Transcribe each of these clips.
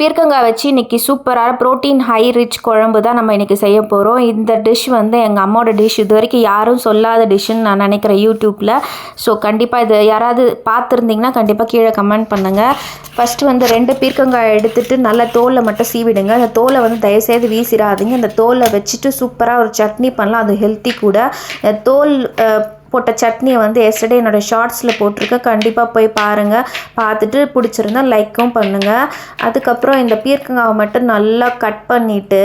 பீர்க்கங்காய் வச்சு இன்றைக்கி சூப்பராக ப்ரோட்டீன் ஹை ரிச் குழம்பு தான் நம்ம இன்றைக்கி செய்ய போகிறோம் இந்த டிஷ் வந்து எங்கள் அம்மாவோட டிஷ் இது வரைக்கும் யாரும் சொல்லாத டிஷ்ஷுன்னு நான் நினைக்கிறேன் யூடியூப்பில் ஸோ கண்டிப்பாக இது யாராவது பார்த்துருந்தீங்கன்னா கண்டிப்பாக கீழே கமெண்ட் பண்ணுங்கள் ஃபஸ்ட்டு வந்து ரெண்டு பீர்க்கங்காய் எடுத்துகிட்டு நல்லா தோலை மட்டும் சீவிடுங்க. அந்த தோலை வந்து தயவுசெய்து வீசிடாதீங்க. அந்த தோலை வச்சுட்டு சூப்பராக ஒரு சட்னி பண்ணலாம். அது ஹெல்த்தி கூட. தோல் போட்ட சட்னியை வந்து எஸ்டர்டே என்னோடய ஷார்ட்ஸில் போட்டிருக்கேன். கண்டிப்பாக போய் பாருங்கள் பார்த்துட்டு பிடிச்சிருந்தா லைக்கும் பண்ணுங்கள் அதுக்கப்புறம் இந்த பீர்க்கங்காவை மட்டும் நல்லா கட் பண்ணிவிட்டு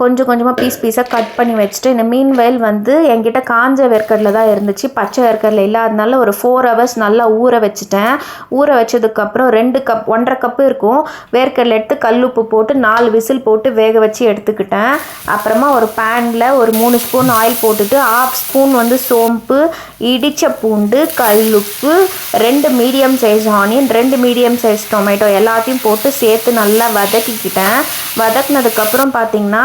கொஞ்சம் கொஞ்சமாக பீஸ் பீஸாக கட் பண்ணி வச்சுட்டு இந்த மீன் வயல் வந்து என்கிட்ட காஞ்ச வேர்க்கடலை தான் இருந்துச்சு. பச்சை வேர்க்கடலை இல்லாதனால ஒரு ஃபோர் ஹவர்ஸ் நல்லா ஊற வச்சுட்டேன். ஊற வச்சதுக்கப்புறம் ரெண்டு கப் ஒன்றரை கப்பு இருக்கும். வேர்க்கடலை எடுத்து கல்லுப்பு போட்டு நாலு விசில் போட்டு வேக வச்சு எடுத்துக்கிட்டேன். அப்புறமா ஒரு பேனில் ஒரு மூணு ஸ்பூன் ஆயில் போட்டுட்டு ஆஃப் ஸ்பூன் வந்து சோம்பு இடித்த பூண்டு கல்லுப்பு ரெண்டு மீடியம் சைஸ் ஆனியன் ரெண்டு மீடியம் சைஸ் டொமேட்டோ எல்லாத்தையும் போட்டு சேர்த்து நல்லா வதக்கிக்கிட்டேன். வதக்குனதுக்கப்புறம் பார்த்தீங்கன்னா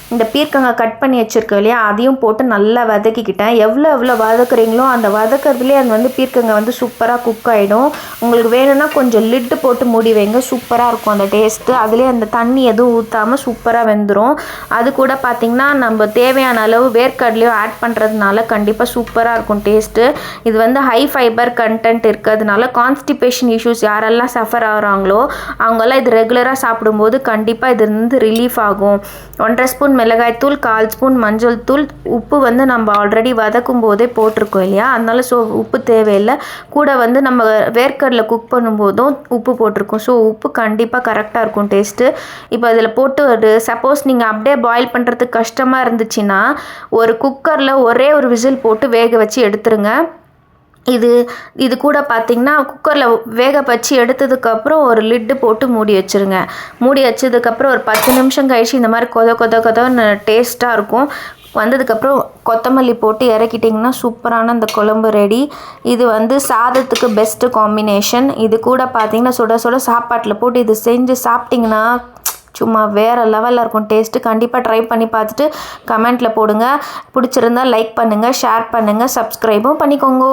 இந்த பீர்க்கங்காய் கட் பண்ணி வச்சுருக்கோம் இல்லையா அதையும் போட்டு நல்லா வதக்கிக்கிட்டேன். எவ்வளோ எவ்வளோ வதக்குறீங்களோ அந்த வதக்கிறதுலேயே அது வந்து பீர்க்கங்காய் வந்து சூப்பராக குக் ஆகிடும் உங்களுக்கு வேணும்னா கொஞ்சம் லிட்டு போட்டு மூடி வைங்க சூப்பராக இருக்கும் அந்த டேஸ்ட்டு அதுலேயே அந்த தண்ணி எதுவும் ஊற்றாமல் சூப்பராக வெந்துடும் அது கூட பார்த்திங்கன்னா நம்ம தேவையான அளவு வேர்க்கடலையும் ஆட் பண்ணுறதுனால கண்டிப்பாக சூப்பராக இருக்கும் டேஸ்ட்டு இது வந்து ஹை ஃபைபர் கண்டென்ட் இருக்கிறதுனால கான்ஸ்டிபேஷன் இஷ்யூஸ் யாரெல்லாம் சஃபர் ஆகுறாங்களோ அவங்கெல்லாம் இது ரெகுலராக சாப்பிடும்போது கண்டிப்பாக இது வந்து ரிலீஃப் ஆகும். ஒன்றரை ஸ்பூன் மிளகாய்த்தூள் கால் ஸ்பூன் மஞ்சள் தூள். உப்பு வந்து நம்ம ஆல்ரெடி வதக்கும் போதே போட்டிருக்கோம் இல்லையா? அதனால ஸோ உப்பு தேவையில்லை. கூட வந்து நம்ம வேர்க்கடலை குக் பண்ணும்போதும் உப்பு போட்டிருக்கோம். ஸோ உப்பு கண்டிப்பாக கரெக்டாக இருக்கும் டேஸ்ட்டு இப்போ அதில் போட்டு ஒரு சப்போஸ் நீங்கள் அப்படியே பாயில் பண்ணுறதுக்கு கஷ்டமாக இருந்துச்சுன்னா ஒரு குக்கரில் ஒரே ஒரு விசில் போட்டு வேக வச்சு எடுத்துருங்க. இது இது கூட பார்த்திங்கன்னா குக்கரில் வேக வச்சு எடுத்ததுக்கப்புறம் ஒரு லிட்டு போட்டு மூடி வச்சுருங்க. மூடி வச்சதுக்கப்புறம் ஒரு பத்து நிமிஷம் கழிச்சு இந்த மாதிரி கொத கொத கொதன்னு டேஸ்ட்டாக இருக்கும். வந்ததுக்கப்புறம் கொத்தமல்லி போட்டு இறக்கிட்டிங்கன்னா சூப்பரான அந்த குழம்பு ரெடி இது வந்து சாதத்துக்கு பெஸ்ட்டு காம்பினேஷன் இது கூட பார்த்தீங்கன்னா சுட சுட சாப்பாட்டில் போட்டு இது செஞ்சு சாப்பிட்டிங்கன்னா சும்மா வேறு லெவலில் இருக்கும் டேஸ்ட்டு கண்டிப்பாக ட்ரை பண்ணி பார்த்துட்டு கமெண்ட்டில் போடுங்க. பிடிச்சிருந்தா லைக் பண்ணுங்கள் ஷேர் பண்ணுங்கள் சப்ஸ்கிரைபும் பண்ணிக்கோங்க.